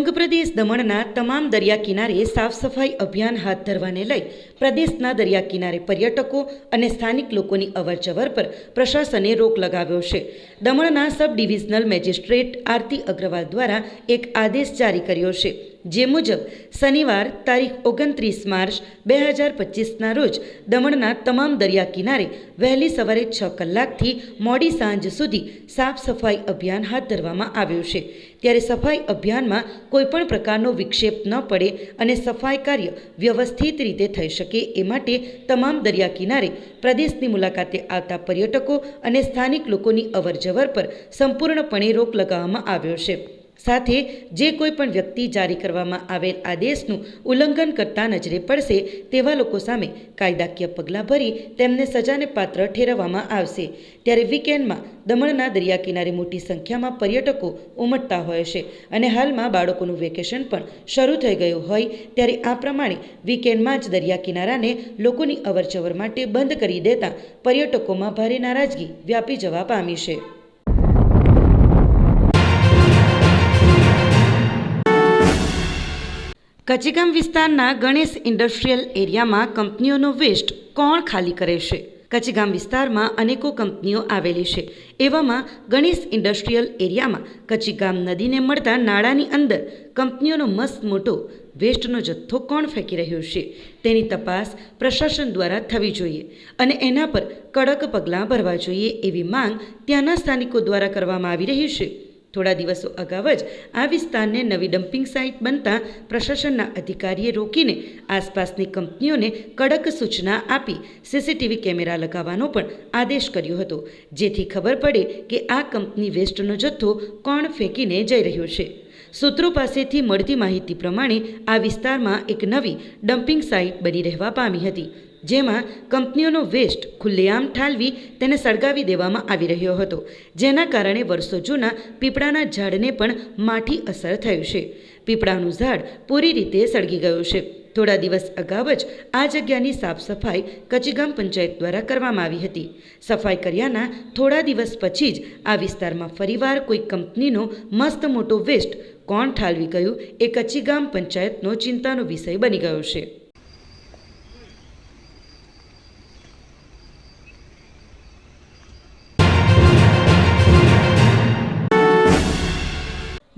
સંઘ પ્રદેશ દમણના તમામ દરિયા કિનારે સાફ સફાઈ અભિયાન હાથ ધરવાને લઈ પ્રદેશના દરિયા કિનારે પર્યટકો અને સ્થાનિક લોકોની અવરજવર પર પ્રશાસને રોક લગાવ્યો છે. દમણના sub divisional magistrate Aarti Agrawal દ્વારા એક આદેશ જારી કર્યો છે. જે મુજબ શનિવાર તારીખ ઓગણત્રીસ માર્ચ બે હજાર પચીસના રોજ દમણના તમામ દરિયા કિનારે વહેલી સવારે છ કલાકથી મોડી સાંજ સુધી સાફ સફાઈ અભિયાન હાથ ધરવામાં આવ્યું છે. ત્યારે સફાઈ અભિયાનમાં કોઈપણ પ્રકારનો વિક્ષેપ ન પડે અને સફાઈ કાર્ય વ્યવસ્થિત રીતે થઈ શકે એ માટે તમામ દરિયા કિનારે પ્રદેશની મુલાકાતે આવતા પર્યટકો અને સ્થાનિક લોકોની અવરજવર પર સંપૂર્ણપણે રોક લગાવવામાં આવ્યો છે. સાથે જે કોઈ પણ વ્યક્તિ જારી કરવામાં આવેલ આદેશનું ઉલ્લંઘન કરતા નજરે પડશે, તેવા લોકો સામે કાયદાકીય પગલાં ભરી તેમને સજાને પાત્ર ઠેરવવામાં આવશે. ત્યારે વીકેન્ડમાં દમણના દરિયા કિનારે મોટી સંખ્યામાં પર્યટકો ઉમટતા હોય છે અને હાલમાં બાળકોનું વેકેશન પણ શરૂ થઈ ગયું હોય, ત્યારે આ પ્રમાણે વીકેન્ડમાં જ દરિયા કિનારાને લોકોની અવરજવર માટે બંધ કરી દેતા પર્યટકોમાં ભારે નારાજગી વ્યાપી જવા પામી છે. કચીગામ વિસ્તારના ગણેશ ઇન્ડસ્ટ્રીયલ એરિયામાં કંપનીઓનો વેસ્ટ કોણ ખાલી કરે છે? કચીગામ વિસ્તારમાં અનેકો કંપનીઓ આવેલી છે. એવામાં ગણેશ ઇન્ડસ્ટ્રીયલ એરિયામાં કચીગામ નદીને મળતા નાળાની અંદર કંપનીઓનો મસ્ત મોટો વેસ્ટનો જથ્થો કોણ ફેંકી રહ્યો છે? તેની તપાસ પ્રશાસન દ્વારા થવી જોઈએ અને એના પર કડક પગલાં ભરવા જોઈએ એવી માંગ ત્યાંના સ્થાનિકો દ્વારા કરવામાં આવી રહી છે. થોડા દિવસો અગાઉ જ આ વિસ્તારને નવી ડમ્પિંગ સાઇટ બનતા પ્રશાસનના અધિકારીએ રોકીને આસપાસની કંપનીઓને કડક સૂચના આપી, સીસીટીવી કેમેરા લગાવવાનો પણ આદેશ કર્યો હતો. જેથી ખબર પડે કે આ કંપની વેસ્ટનો જથ્થો કોણ ફેંકીને જઈ રહ્યો છે. સૂત્રો પાસેથી મળતી માહિતી પ્રમાણે આ વિસ્તારમાં એક નવી ડમ્પિંગ સાઇટ બની રહેવા પામી હતી. જેમાં કંપનીઓનો વેસ્ટ ખુલ્લેઆમ ઠાલવી તેને સળગાવી દેવામાં આવી રહ્યો હતો, જેના કારણે વર્ષો જૂના પીપળાના ઝાડને પણ માઠી અસર થયું છે. પીપળાનું ઝાડ પૂરી રીતે સળગી ગયું છે. થોડા દિવસ અગાઉ જ આ જગ્યાની સાફ સફાઈ કચીગામ પંચાયત દ્વારા કરવામાં આવી હતી. સફાઈ કર્યાના થોડા દિવસ પછી જ આ વિસ્તારમાં ફરીવાર કોઈ કંપનીનો મસ્ત મોટો વેસ્ટ કોણ ઠાલવી ગયું એ કચીગામ પંચાયતનો ચિંતાનો વિષય બની ગયો છે.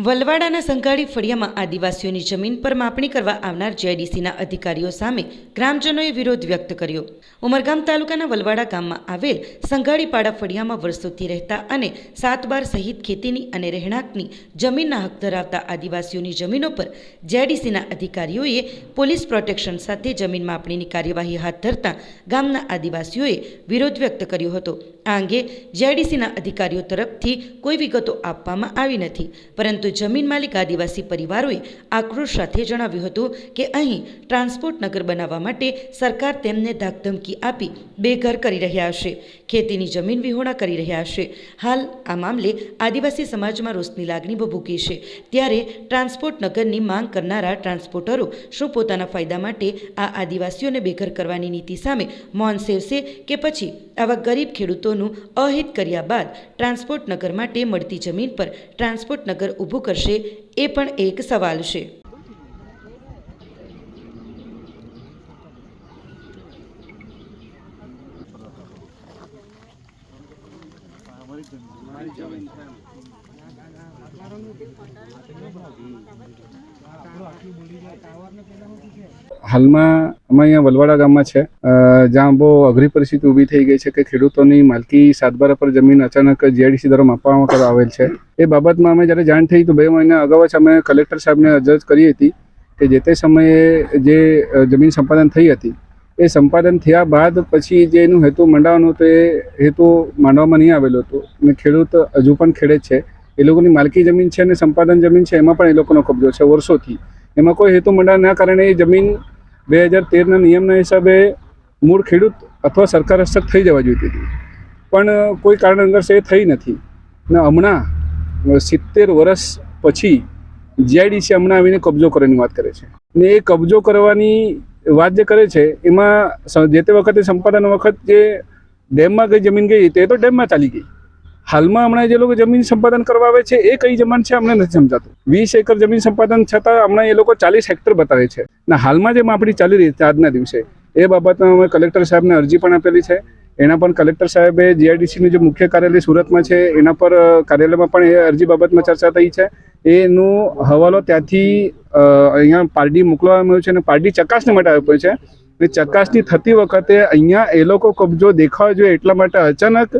વલવાડાના સંઘાડી ફળિયામાં આદિવાસીઓની જમીન પર માપણી કરવા આવનાર જેડીસીના અધિકારીઓ સામે ગ્રામજનોએ વિરોધ વ્યક્ત કર્યો. ઉમરગામ તાલુકાના વલવાડા ગામમાં આવેલ સંઘાડીપાડા ફળિયામાં વર્ષોથી રહેતા અને સાત બાર સહિત ખેતીની અને રહેણાંકની જમીનના હક ધરાવતા આદિવાસીઓની જમીનો પર જેડીસીના અધિકારીઓએ પોલીસ પ્રોટેક્શન સાથે જમીન માપણીની કાર્યવાહી હાથ ધરતા ગામના આદિવાસીઓએ વિરોધ વ્યક્ત કર્યો હતો. આ અંગે જેડીસીના અધિકારીઓ તરફથી કોઈ વિગતો આપવામાં આવી નથી, પરંતુ જમીન માલિક આદિવાસી પરિવારોએ આક્રોશ સાથે જણાવ્યું હતું કે અહીં ટ્રાન્સપોર્ટ નગર બનાવવા માટે સરકાર તેમને ધાકધમકી આપી બેઘર કરી રહ્યા છે ખેતીની જમીન વિહોણા કરી રહ્યા છે હાલ આ મામલે આદિવાસી સમાજમાં રોષની લાગણી ભભૂકી છે. ત્યારે ટ્રાન્સપોર્ટ નગરની માંગ કરનારા ટ્રાન્સપોર્ટરો શું પોતાના ફાયદા માટે આ આદિવાસીઓને બેઘર કરવાની નીતિ સામે મૌન સેવશે કે પછી આવા ગરીબ ખેડૂતોનું અહિત કર્યા બાદ ટ્રાન્સપોર્ટ નગર માટે મળતી જમીન પર ટ્રાન્સપોર્ટ નગર ઊભું કરશે એ પણ એક સવાલ છે. હાલમાં અમે અહીંયા વલવાડા ગામમાં છે. જ્યાં બહુ અઘરી પરિસ્થિતિ ઊભી થઈ ગઈ છે કે ખેડૂતોની માલકી સાતબારા પર જમીન અચાનક જીઆઈડીસી દ્વારા માપવામાં આવેલ છે. એ બાબતમાં અમે જ્યારે જાણ થઈ તો બે મહિના અગાઉ જ અમે કલેક્ટર સાહેબને અરજ કરી હતી કે જે તે સમયે જે જમીન સંપાદન થઈ હતી. એ સંપાદન થયા બાદ પછી જે એનું હેતુ મંડાવવાનો હતો એ હેતુ માંડવામાં નહીં આવેલો હતો. અને ખેડૂત હજુ પણ ખેડે છે. એ લોકોની માલકી જમીન છે અને સંપાદન જમીન છે, એમાં પણ એ લોકોનો કબજો છે વર્ષોથી. એમાં કોઈ હેતુ મંડાવવાના કારણે એ જમીન બે હજાર તેરના નિયમના હિસાબે મૂળ ખેડૂત અથવા સરકાર હસ્તક થઈ જવા જોઈતી હતી. પણ કોઈ કારણ કારણસર એ થઈ નથી. ને હમણાં સિત્તેર વર્ષ પછી જીઆઈડીસી હમણાં આવીને કબજો કરવાની વાત કરે છે. ને એ કબજો કરવાની વાત જે કરે છે, એમાં જે તે વખતે સંપાદન વખત જે ડેમમાં ગઈ જમીન ગઈ, તે તો ડેમમાં ચાલી ગઈ. હાલમાં હમણાં જે લોકો જમીન સંપાદન કરવા આવે છે, એ કઈ જમીન છે અમને નથી સમજાતું. વીસ એકર જમીન સંપાદન છતાં હમણાં એ લોકો ચાલીસ હેક્ટર બતાવે છે. ને, હાલમાં જે માપણી ચાલી રહી છે આજના દિવસે, એ બાબતમાં અમે કલેક્ટર સાહેબને અરજી પણ આપેલી છે. એના પણ કલેક્ટર સાહેબે જીઆઈડીસીનું જે મુખ્ય કાર્યાલય સુરતમાં છે, એના પર કાર્યાલયમાં પણ એ અરજી બાબતમાં ચર્ચા થઈ છે. એનું હવાલો ત્યાંથી અહીંયા પારડી મોકલવામાં આવ્યો છે અને પારડી ચકાસણી માટે આપ્યો છે. ચકાસણી થતી વખતે અહીંયા એ લોકો કબજો દેખાવા જોઈએ એટલા માટે અચાનક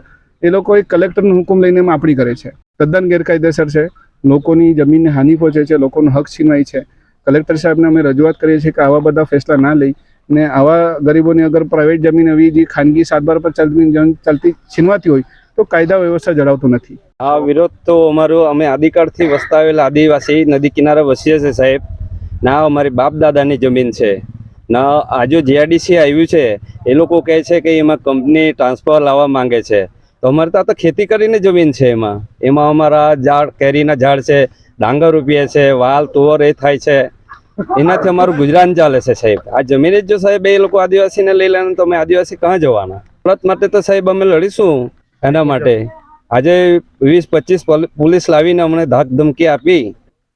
એ લોકો એક કલેક્ટરનો હુકમ લઈને માપણી કરે છે. તદ્દન ગેરકાયદેસર છે. લોકોની જમીનને હાનિ પહોંચે છે, લોકોનો હક છીનવાય છે. કલેક્ટર સાહેબને અમે રજૂઆત કરીએ છીએ કે આવા બધા ફેસલા ના લઈ ને આવા ગરીબોની અગર પ્રાઇવેટ જમીન એવી જે ખાનગી સાતબાર પર ચાલતી ચાલતી છીનવાતી હોય તો કાયદા વ્યવસ્થા જળાવતો નથી. આ વિરોધ તો અમારો, અમે આદિકાળથી વસતા આદિવાસી નદી કિનારે વસીએ છીએ સાહેબ. ના અમારી બાપ દાદાની જમીન છે. ના આજે જીઆરડીસી આવ્યું છે, એ લોકો કહે છે કે એમાં કંપની ટ્રાન્સફર લાવવા માંગે છે. તો અમારે ત્યાં તો ખેતી કરીને જમીન છે એમાં. એમાં અમારા ઝાડ, કેરીના ઝાડ છે, ડાંગર રોપીએ છે, વાલ, તુવર એ થાય છે. એનાથી અમારું ગુજરાન ચાલે છે સાહેબ. આ જમીન જ જો સાહેબ એ લોકો આદિવાસીને લઈ લેવાનું તો અમે આદિવાસી ક્યાં જવાના? ભારત માટે તો સાહેબ અમે લડીશું એના માટે. આજે વીસ, પચીસ પોલીસ લાવીને અમને ધાક ધમકી આપી.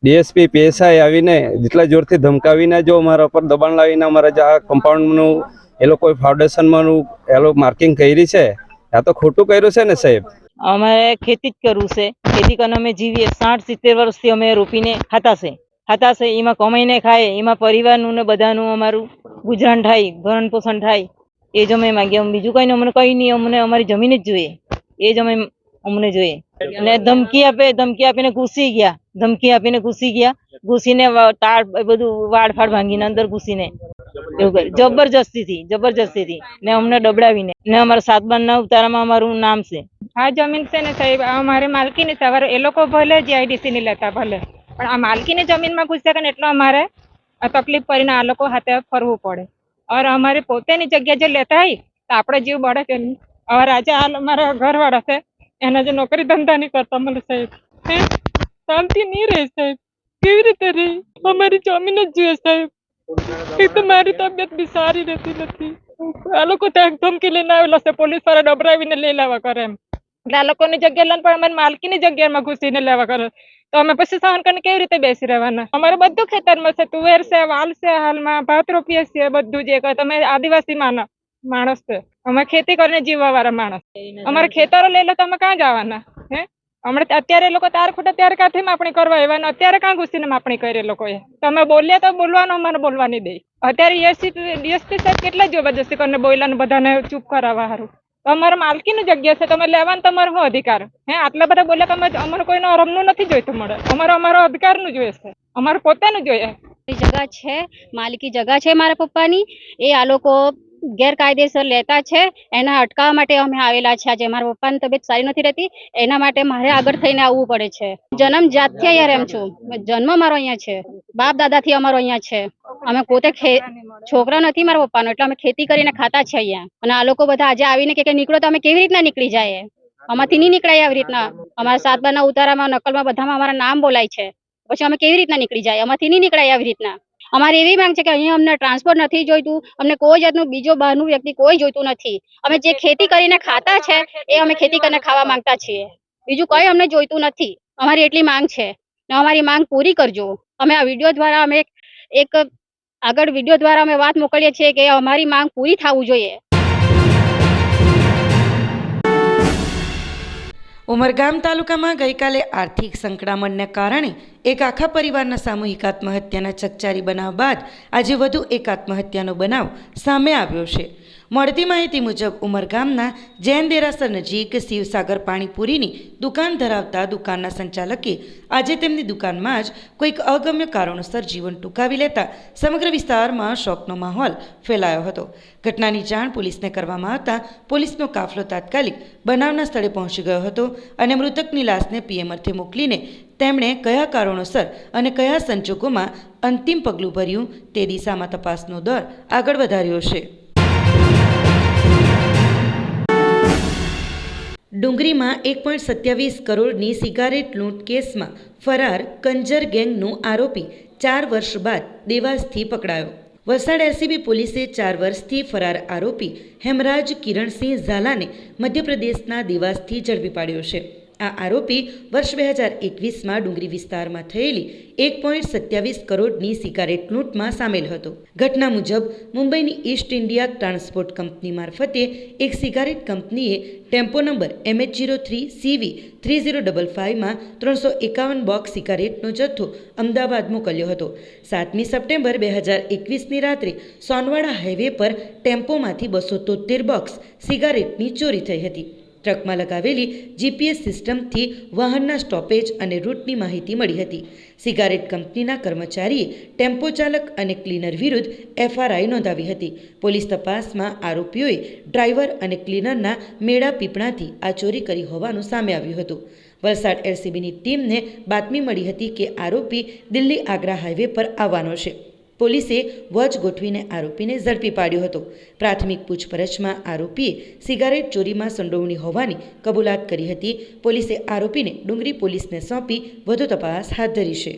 ડીએસપી, પીએસઆઈ આવીને જેટલા જોરથી ધમકાવીને જો અમારા પર દબાણ લાવીને અમારા જે આ કમ્પાઉન્ડનું એ લોકો ફાઉન્ડેશનમાંનું એ લોકો માર્કિંગ કરી છે. આ તો ખોટું કર્યું છે ને સાહેબ? અમારે ખેતી જ કરવું છે. ખેતી કરીને અમે જીવીએ. સાઠ, સિત્તેર વર્ષથી અમે રોપીને ખાતા છે. ખાતા છે, એમાં કમાઈને ખાય, એમાં પરિવારનું ને બધાનું અમારું ગુજરાન થાય, ભરણ પોષણ થાય. એ જ અમે માંગીએ. બીજું કઈ અમને કઈ નહીં. અમને અમારી જમીન જ જોઈએ. એ જ અમે અમને જોઈએ. અને ધમકી આપે, ધમકી આપીને ઘૂસી ગયા. ધમકી આપીને ઘૂસી ગયા. ઘૂસીને તાળ બધું વાડ ફાડ ભાંગીને અંદર ઘૂસીને. જબરજસ્તીથી જબરજસ્તીથી. ને અમને ડબડાવીને ને અમારા સાતબારના ઉતારામાં અમારું નામ છે. આ જમીન છે ને સાહેબ અમારે માલકીની સવારે એ લોકો ભલે જીઆઈડીસી ની લેતા ભલે. પણ આ માલકીની જમીનમાં ઘૂસ્યા ને એટલો અમારે આ તકલીફ કરીને આ લોકો હાથે ફરવું પડે. ઓર અમારે પોતેની જગ્યા જે લેતા હોય તો આપણે જીવ બળે કે નહીં? હવે આજે હાલ અમારા ઘરવાળા છે. એના જે નોકરી ધંધા નહીં કરતા મને સાહેબ. શાંતિ નહીં રહે સાહેબ. કેવી રીતે રહી? અમારી જમીન જ જોઈએ સાહેબ. તો મારી તબિયત બી સારી રહેતી નથી. આ લોકો ત્યાં ધમકી લઈને આવેલા છે, પોલીસવાળા ડબરાવીને લઈ લેવા કરે એમ. એટલે આ લોકોની જગ્યા લઈને પણ અમે માલકીની જગ્યામાં ઘૂસીને લેવા કરે. તો અમે પછી સહન કરીને કેવી રીતે બેસી રહેવાના? અમારે બધું ખેતરમાં છે, તુવેર છે, વાલ છે હાલમાં ભાત રોપીએ છીએ બધું જે કહે તમે આદિવાસી માનો, માણસ છે. અમે ખેતી કરીને જીવવા વાળા માણસ. અમારે ખેતરો લઈ લો તો અમે ક્યાં જવાના? હમણાં અત્યારે લોકો તાર ખોટા ત્યારે કાંથી માપણી કરવા એવા ને અત્યારે કાં ઘૂસીને માપણી કરે એ લોકોએ? તમે બોલ્યા તો બોલવાનું, મને બોલવા નહીં દે. અત્યારે ડીએસપી ડીએસપી સાહેબ કેટલા જબરજસ્તી કરીને બોલ્યા બધાને ચૂપ કરાવવા સારું અમારે માલકીની જગ્યા છે, તમે લેવાનું તમારો શું અધિકાર? હે, આટલા બધા બોલ્યા અમે અમારે કોઈનો રમનું નથી જોઈતું મળે. અમારો અમારો અધિકારનું જોઈએ છે. અમારે પોતાનું જોઈએ જગા છે, માલિકી જગા છે મારા પપ્પાની. એ આ લોકો ગેરકાયદેસર લેતા છે, એના અટકાવવા માટે અમે આવેલા છે. આજે મારા પપ્પાની તબિયત સારી નથી રહેતી, એના માટે મારે આગળ થઈને આવવું પડે છે. જન્મ જાતથી અહીંયા રેમ છું. જન્મ મારો અહીંયા છે. બાપ દાદાથી અમારો અહીંયા છે. અમે પોતે છોકરા નથી મારા પપ્પાનો, એટલે અમે ખેતી કરીને ખાતા છે અહીંયા. અને આ લોકો બધા આજે આવીને કે કે નીકળો તો અમે કેવી રીતના નીકળી જાય આમાંથી નહીં નીકળાય આવી રીતના. અમારા સાતબાના ઉતારામાં, નકલમાં બધામાં અમારા નામ બોલાય છે. પછી અમે કેવી રીતના નીકળી જાય આમાંથી નહીં નીકળાય આવી રીતના. અમારી એવી માંગ છે કે અહીંયા અમને ટ્રાન્સફર નથી જોઈતું, અમને કોઈ જાતનું બીજો બહારનું વ્યક્તિ કોઈ જોઈતું નથી. અમે જે ખેતી કરીને ખાતા છે, એ અમે ખેતી કરીને ખાવા માંગતા છીએ. બીજું કઈ અમને જોઈતું નથી. અમારી એટલી માંગ છે. ને અમારી માંગ પૂરી કરજો. અમે આ વીડિયો દ્વારા અમે એક- આગળ વીડિયો દ્વારા અમે વાત મોકલીએ છીએ કે અમારી માંગ પૂરી થવું જોઈએ. ઉમરગામ તાલુકામાં ગઈકાલે આર્થિક સંકળામણને કારણે એક આખા પરિવારના સામૂહિક આત્મહત્યાના ચકચારી બનાવ બાદ આજે વધુ એક આત્મહત્યાનો બનાવ સામે આવ્યો છે. મળતી માહિતી મુજબ ઉમરગામના જૈન દેરાસર નજીક શિવસાગર પાણીપુરીની દુકાન ધરાવતા દુકાનના સંચાલકે આજે તેમની દુકાનમાં જ કોઈક અગમ્ય કારણોસર જીવન ટૂંકાવી લેતા સમગ્ર વિસ્તારમાં શોકનો માહોલ ફેલાયો હતો. ઘટનાની જાણ પોલીસને કરવામાં આવતા પોલીસનો કાફલો તાત્કાલિક બનાવના સ્થળે પહોંચી ગયો હતો અને મૃતકની લાશને પીએમ અર્થે મોકલીને તેમણે કયા કારણોસર અને કયા સંજોગોમાં અંતિમ પગલું ભર્યું તે દિશામાં તપાસનો દર આગળ વધાર્યો છે. ડુંગરીમાં એક પોઈન્ટ સત્યાવીસ કરોડની સિગારેટ લૂંટ કેસમાં ફરાર કંજર ગેંગનો આરોપી ચાર વર્ષ બાદ દેવાસથી પકડાયો. વલસાડ એલસીબી પોલીસે ચાર વર્ષથી ફરાર આરોપી હેમરાજ કિરણસિંહ ઝાલાને મધ્યપ્રદેશના દેવાસથી ઝડપી પાડ્યો છે. આ આરોપી વર્ષ બે હજાર એકવીસમાં ડુંગરી વિસ્તારમાં થયેલી એક પોઈન્ટ સત્યાવીસ કરોડની સિગારેટ લૂંટમાં સામેલ હતો. ઘટના મુજબ મુંબઈની ઈસ્ટ ઇન્ડિયા ટ્રાન્સપોર્ટ કંપની મારફતે એક સિગારેટ કંપનીએ tempo number MH zero three CV three zero double ફાઇવમાં ત્રણસો એકાવન બોક્સ સિગારેટનો જથ્થો અમદાવાદ મોકલ્યો હતો. સાતમી સપ્ટેમ્બર બે હજાર એકવીસની રાત્રે સોનવાડા હાઈવે પર ટેમ્પોમાંથી બસો તોતેર બોક્સ સિગારેટની ચોરી થઈ હતી. ટ્રકમાં લગાવેલી જીપીએસ સિસ્ટમથી વાહનના સ્ટોપેજ અને રૂટની માહિતી મળી હતી. સિગારેટ કંપનીના કર્મચારીએ ટેમ્પો ચાલક અને ક્લીનર વિરુદ્ધ એફઆરઆઈ નોંધાવી હતી. પોલીસ તપાસમાં આરોપીઓએ ડ્રાઈવર અને ક્લીનરના મેળા પીપણાથી આ ચોરી કરી હોવાનું સામે આવ્યું હતું. વલસાડ એલસીબીની ટીમને બાતમી મળી હતી કે આરોપી દિલ્હી આગ્રા હાઈવે પર આવવાનો છે. પોલીસે વોચ ગોઠવીને આરોપીને ઝડપી પાડ્યો હતો. પ્રાથમિક પૂછપરછમાં આરોપીએ સિગારેટ ચોરીમાં સંડોવણી હોવાની કબૂલાત કરી હતી. પોલીસે આરોપીને ડુંગરી પોલીસને સોંપી વધુ તપાસ હાથ ધરી છે.